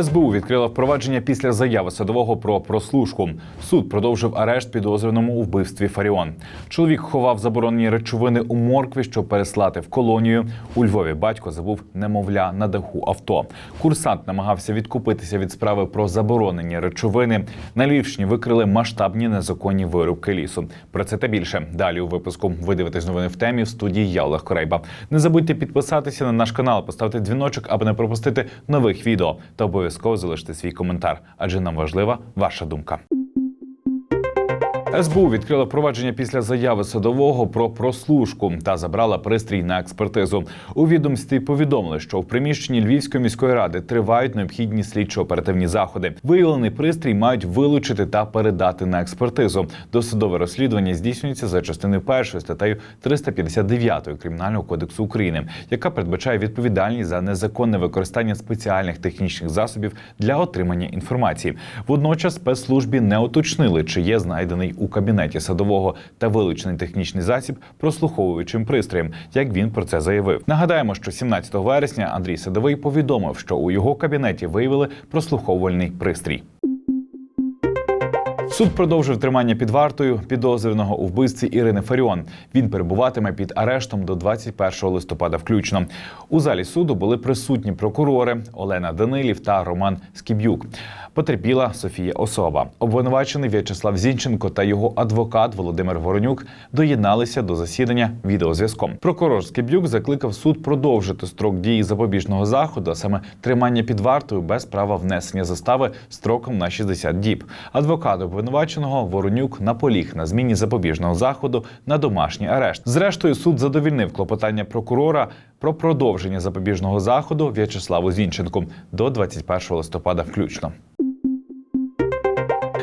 СБУ відкрила впровадження після заяви садового про прослушку. Суд продовжив арешт підозрюваному у вбивстві Фаріон. Чоловік ховав заборонені речовини у моркві, щоб переслати в колонію. У Львові батько забув немовля на даху авто. Курсант намагався відкупитися від справи про заборонені речовини. На Львівщині викрили масштабні незаконні вирубки лісу. Про це та більше далі у випуску. Ви дивитесь новини в темі в студії я Олег Корейба. Не забудьте підписатися на наш канал, поставити дзвіночок, аби не пропустити нових відео та обов'язково залишити свій коментар, адже нам важлива ваша думка. СБУ відкрила провадження після заяви садового про прослушку та забрала пристрій на експертизу. У відомстві повідомили, що в приміщенні Львівської міської ради тривають необхідні слідчо-оперативні заходи. Виявлений пристрій мають вилучити та передати на експертизу. Досудове розслідування здійснюється за частиною першої статтею 359 кримінального кодексу України, яка передбачає відповідальність за незаконне використання спеціальних технічних засобів для отримання інформації. Водночас спецслужбі не уточнили, чи є знайдений у кабінеті садового та вилучений технічний засіб прослуховуючим пристроєм, як він про це заявив. Нагадаємо, що 17 вересня Андрій Садовий повідомив, що у його кабінеті виявили прослуховувальний пристрій. Суд продовжив тримання під вартою підозрюваного у вбивстві Ірини Фаріон. Він перебуватиме під арештом до 21 листопада. Включно у залі суду були присутні прокурори Олена Данилів та Роман Скіб'юк. Потерпіла Софія Особа. Обвинувачений В'ячеслав Зінченко та його адвокат Володимир Воронюк доєдналися до засідання відеозв'язком. Прокурор Скіб'юк закликав суд продовжити строк дії запобіжного заходу, а саме тримання під вартою без права внесення застави строком на 60 діб. Адвокат обвинуваченого Воронюк наполіг на зміні запобіжного заходу на домашній арешт. Зрештою, суд задовільнив клопотання прокурора про продовження запобіжного заходу В'ячеславу Зінченку до 21 листопада включно.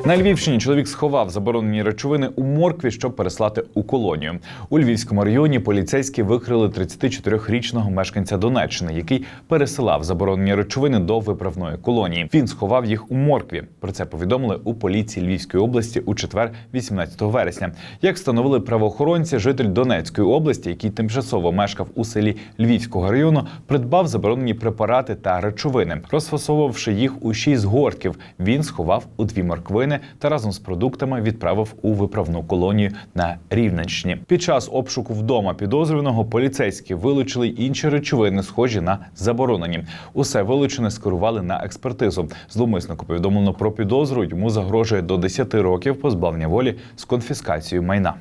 На Львівщині чоловік сховав заборонені речовини у моркві, щоб переслати у колонію. У Львівському районі поліцейські викрили 34-річного мешканця Донеччини, який пересилав заборонені речовини до виправної колонії. Він сховав їх у моркві. Про це повідомили у поліції Львівської області у четвер, 18 вересня. Як встановили правоохоронці, житель Донецької області, який тимчасово мешкав у селі Львівського району, придбав заборонені препарати та речовини, розфасовувавши їх у шість гортків. Він сховав у дві морквини та разом з продуктами відправив у виправну колонію на Рівненщині. Під час обшуку вдома підозрюваного поліцейські вилучили інші речовини, схожі на заборонені. Усе вилучене скерували на експертизу. Зловмиснику повідомлено про підозру. Йому загрожує до 10 років позбавлення волі з конфіскацією майна.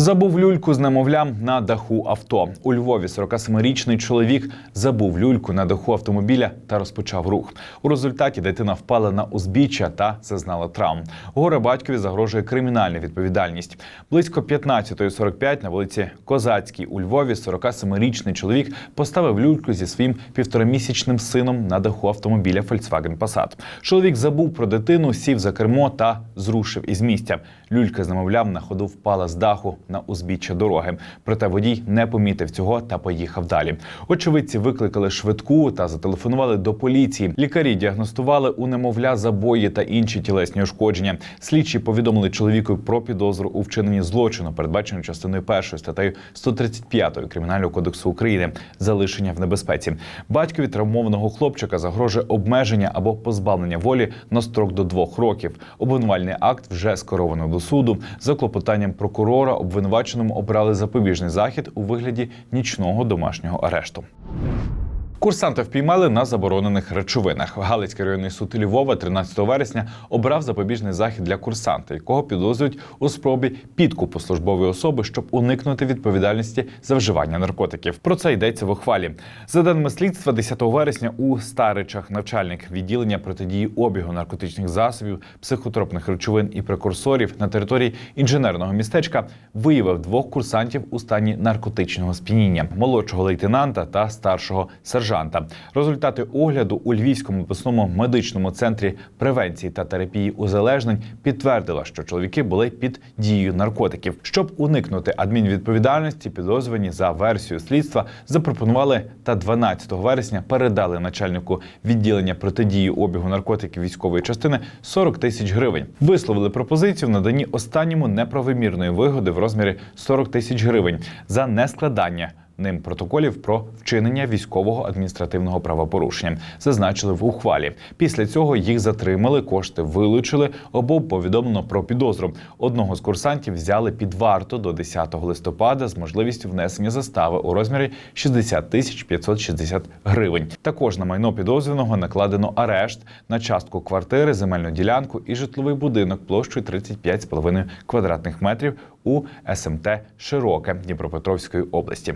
Забув люльку з немовлям на даху авто. У Львові 47-річний чоловік забув люльку на даху автомобіля та розпочав рух. У результаті дитина впала на узбіччя та зазнала травм. Горе батькові загрожує кримінальна відповідальність. Близько 15.45 на вулиці Козацькій у Львові 47-річний чоловік поставив люльку зі своїм півторамісячним сином на даху автомобіля Volkswagen Passat. Чоловік забув про дитину, сів за кермо та зрушив із місця. Люлька з немовлям на ходу впала з даху на узбіччя дороги. Проте водій не помітив цього та поїхав далі. Очевидці викликали швидку та зателефонували до поліції. Лікарі діагностували у немовля забої та інші тілесні ушкодження. Слідчі повідомили чоловіку про підозру у вчиненні злочину, передбачену частиною першої статтею 135 кримінального кодексу України залишення в небезпеці. Батькові травмованого хлопчика загрожує обмеження або позбавлення волі на строк до двох років. Обвинувальний акт вже скеровано до суду. За клопотанням прокурора обвинуваченому обрали запобіжний захід у вигляді нічного домашнього арешту. Курсанта впіймали на заборонених речовинах. Галицький районний суд Львова 13 вересня обрав запобіжний захід для курсанта, якого підозрюють у спробі підкупу службової особи, щоб уникнути відповідальності за вживання наркотиків. Про це йдеться в ухвалі. За даними слідства, 10 вересня у Старичах навчальник відділення протидії обігу наркотичних засобів, психотропних речовин і прекурсорів на території інженерного містечка виявив двох курсантів у стані наркотичного сп'яніння молодшого лейтенанта та старшого сержанта. Результати огляду у Львівському обласному медичному центрі превенції та терапії узалежнень підтвердила, що чоловіки були під дією наркотиків. Щоб уникнути адмінвідповідальності, підозрювані за версією слідства запропонували та 12 вересня передали начальнику відділення протидії обігу наркотиків військової частини 40 тисяч гривень. Висловили пропозицію в наданні останньому неправомірної вигоди в розмірі 40 тисяч гривень за нескладання ним протоколів про вчинення військового адміністративного правопорушення. Зазначили в ухвалі. Після цього їх затримали, кошти вилучили. Обом повідомлено про підозру. Одного з курсантів взяли під варту до 10 листопада з можливістю внесення застави у розмірі 60 тисяч 560 гривень. Також на майно підозрюваного накладено арешт на частку квартири, земельну ділянку і житловий будинок площею 35,5 квадратних метрів у СМТ Широке Дніпропетровської області.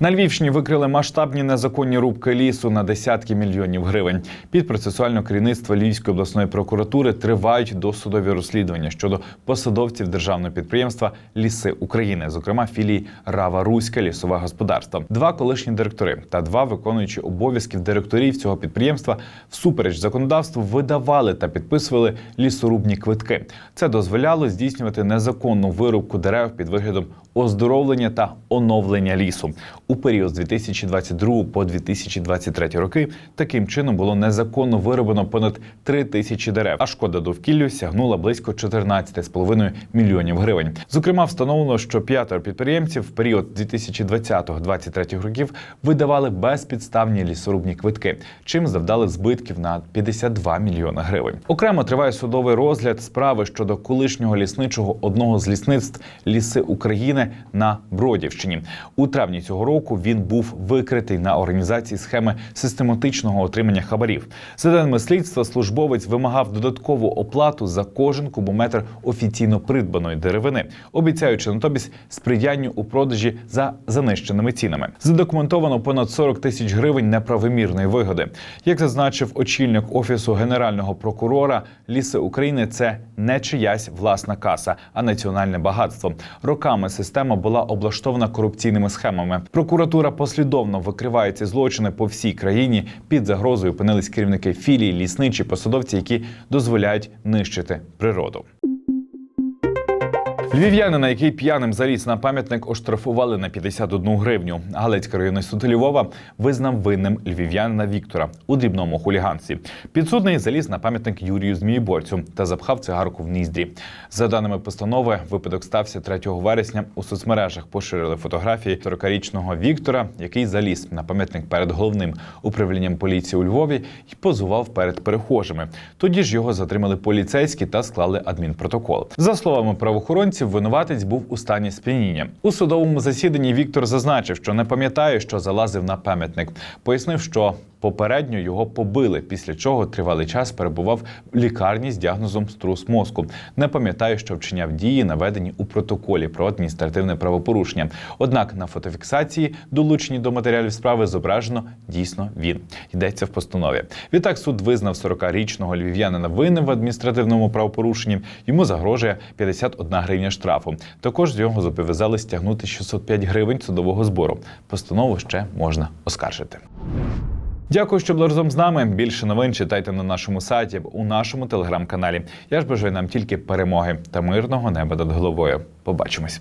На Львівщині викрили масштабні незаконні рубки лісу на десятки мільйонів гривень. Під процесуальне керівництво Львівської обласної прокуратури тривають досудові розслідування щодо посадовців державного підприємства Ліси України, зокрема філії Рава Руське лісове господарство. Два колишні директори та два виконуючі обов'язків директорів цього підприємства всупереч законодавству видавали та підписували лісорубні квитки. Це дозволяло здійснювати незаконну вирубку дерев під виглядом оздоровлення та оновлення лісу у період з 2022 по 2023 роки. Таким чином було незаконно вироблено понад 3 тисячі дерев, а шкода довкіллю сягнула близько 14,5 мільйонів гривень. Зокрема, встановлено, що п'ятеро підприємців в період 2020-2023 років видавали безпідставні лісорубні квитки, чим завдали збитків на 52 мільйони гривень. Окремо триває судовий розгляд справи щодо колишнього лісничого одного з лісництв ліси України на Бродівщині. У травні цього року він був викритий на організації схеми систематичного отримання хабарів. За даними слідства, службовець вимагав додаткову оплату за кожен кубометр офіційно придбаної деревини, обіцяючи натомість сприянню у продажі за занищеними цінами. Задокументовано понад 40 тисяч гривень неправомірної вигоди. Як зазначив очільник офісу генерального прокурора, ліси України це не чиясь власна каса, а національне багатство. Роками система була облаштована корупційними схемами. Прокуратура послідовно викриває ці злочини по всій країні. Під загрозою опинились керівники філії, лісничі посадовці, які дозволяють нищити природу. Львів'янина, який п'яним заліз на пам'ятник, оштрафували на 51 гривню. Галицький районний суд Львова визнав винним львів'янина Віктора у дрібному хуліганстві. Підсудний заліз на пам'ятник Юрію Змієборцю та запхав цигарку в ніздрі. За даними постанови, випадок стався 3 вересня. У соцмережах поширили фотографії 40-річного Віктора, який заліз на пам'ятник перед головним управлінням поліції у Львові і позував перед перехожими. Тоді ж його затримали поліцейські та склали адмінпротокол. За словами правоохоронців, винуватець був у стані сп'яніння. У судовому засіданні Віктор зазначив, що не пам'ятає, що залазив на пам'ятник. Пояснив, що попередньо його побили, після чого тривалий час перебував в лікарні з діагнозом струс мозку. Не пам'ятаю, що вчиняв дії, наведені у протоколі про адміністративне правопорушення. Однак на фотофіксації, долучені до матеріалів справи, зображено дійсно він. Йдеться в постанові. Відтак суд визнав 40-річного львів'янина винним в адміністративному правопорушенні. Йому загрожує 51 гривня штрафу. Також з нього зобов'язали стягнути 605 гривень судового збору. Постанову ще можна оскаржити. Дякую, що були разом з нами. Більше новин читайте на нашому сайті у нашому телеграм-каналі. Я ж бажаю нам тільки перемоги та мирного неба над головою. Побачимось.